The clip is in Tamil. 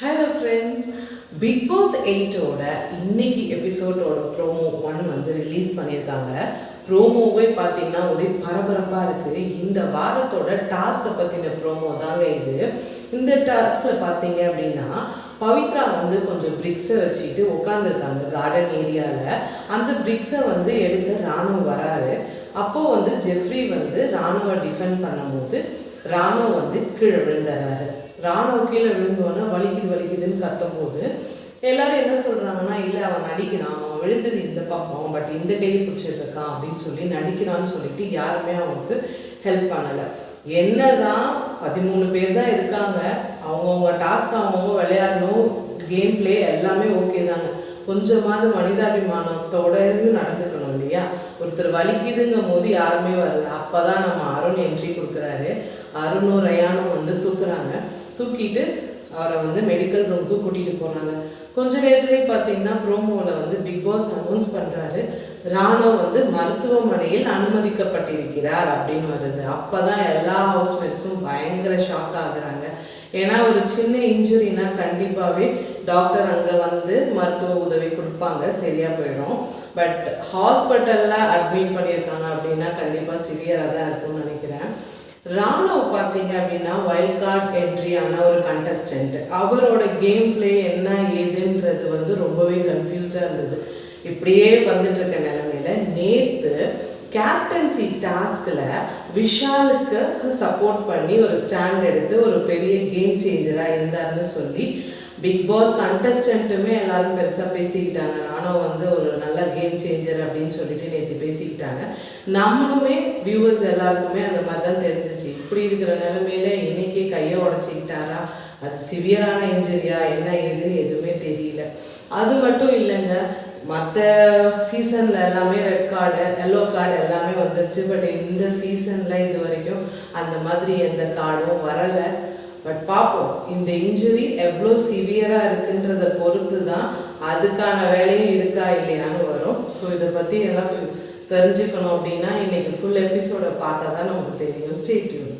ஹலோ ஃப்ரெண்ட்ஸ் பிக் பாஸ் எயிட்டோட இன்னைக்கு எபிசோடோட ப்ரோமோ ஒன் வந்து ரிலீஸ் பண்ணியிருக்காங்க. ப்ரோமோவே பார்த்தீங்கன்னா ஒரே பரபரப்பாக இருக்குது இந்த வாரத்தோட டாஸ்க்கை பற்றின ப்ரோமோ தாங்க இது. இந்த டாஸ்கில் பார்த்தீங்க அப்படின்னா பவித்ரா வந்து கொஞ்சம் பிரிக்ஸை வச்சுட்டு உட்காந்துருக்காங்க கார்டன் ஏரியாவில் அந்த பிரிக்ஸை வந்து எடுக்க ராணுவம் வராரு. அப்போது வந்து ஜெஃப்ரி வந்து ராணுவ டிஃபெண்ட் பண்ணும்போது ராணுவம் வந்து கீழே விழுந்துறாரு. ராணுவ கீழே விழுந்தோன்னா வலிக்குது வலிக்குதுன்னு கத்தும்போது எல்லாரும் என்ன சொல்கிறாங்கன்னா இல்லை அவன் நடிக்கிறான். அவன் விழுந்தது இந்த பக்கம் பட் இந்த கையை பிடிச்சிருக்கான் அப்படின்னு சொல்லி நடிக்கிறான்னு சொல்லிட்டு யாருமே அவனுக்கு ஹெல்ப் பண்ணலை. என்னதான் பதிமூணு பேர் தான் இருக்காங்க. அவங்கவுங்க டாஸ்க் அவங்கவுங்க விளையாடணும். கேம் ப்ளே எல்லாமே ஓகே தாங்க கொஞ்சமாவது மனிதாபிமானத்தோடயும் நடந்துக்கணும் இல்லையா? ஒருத்தர் வலிக்குதுங்கும் போது யாருமே வரல. அப்போ தான் நம்ம அருண் என்ட்ரி கொடுக்குறாரு. அருணும் ரயானும் வந்து தூக்குறாங்க தூக்கிட்டு அவரை வந்து மெடிக்கல் ரூமுக்கு கூட்டிகிட்டு போனாங்க. கொஞ்ச நேரத்துலேயே பார்த்தீங்கன்னா ப்ரோமோவில் வந்து பிக் பாஸ் அனௌன்ஸ் பண்ணுறாரு ராணோ வந்து மருத்துவமனையில் அனுமதிக்கப்பட்டிருக்கிறார் அப்படின்னு வருது. அப்போ தான் எல்லா ஹவுஸ்மேட்ஸும் பயங்கர ஷாக் ஆகுறாங்க. ஏன்னா ஒரு சின்ன இன்ஜுரினா கண்டிப்பாகவே டாக்டர் அங்கே வந்து மருத்துவ உதவி கொடுப்பாங்க. சரியாக போயிடும். பட் ஹாஸ்பிட்டலில் அட்மிட் பண்ணியிருக்காங்க அப்படின்னா கண்டிப்பாக சிவியராக தான் இருக்கும்னு நினைக்கிறேன். ராணுவ பார்த்தீங்க அப்படின்னா வைல்ட் கார்டு என்ட்ரியான ஒரு கண்டஸ்டன்ட் அவரோட கேம் பிளே என்ன ஏதுன்றது வந்து ரொம்பவே கன்ஃபியூஸாக இருந்தது. இப்படியே வந்துட்டு இருக்க நிலைமையில நேற்று கேப்டன்சி டாஸ்கில் விஷாலுக்கு சப்போர்ட் பண்ணி ஒரு ஸ்டாண்ட் எடுத்து ஒரு பெரிய கேம் சேஞ்சராக இருந்தார்னு சொல்லி பிக் பாஸ் கண்டஸ்டன்ட்டுமே எல்லாரும் பெருசாக பேசிக்கிட்டாங்க. நானும் வந்து ஒரு நல்ல கேம் சேஞ்சர் அப்படின்னு சொல்லிட்டு நேற்று பேசிக்கிட்டாங்க. நம்மளுமே வியூவர்ஸ் எல்லாருக்குமே அந்த மாதிரி தான் தெரிஞ்சிச்சு. இப்படி இருக்கிற நிலைமையில இன்னைக்கே கையை உடச்சிக்கிட்டாரா? அது சிவியரான இன்ஜுரியா என்ன ஏதுன்னு எதுவுமே தெரியல. அது மட்டும் இல்லைங்க. மற்ற சீசனில் எல்லாமே ரெட் கார்டு எல்லோ கார்டு எல்லாமே வந்துருச்சு. பட் இந்த சீசனில் இது வரைக்கும் அந்த மாதிரி எந்த கார்டும் வரலை. பட் பார்ப்போம் இந்த இன்ஜுரி எவ்வளோ சிவியராக இருக்குன்றத பொறுத்து தான் அதுக்கான வேலையும் இருக்கா இல்லையான்னு வரும். ஸோ இதை பற்றி எல்லாம் தெரிஞ்சுக்கணும் அப்படின்னா இன்னைக்கு ஃபுல் எபிசோடை பார்த்தா தான் நமக்கு தெரியும். ஸ்டேட்யூன்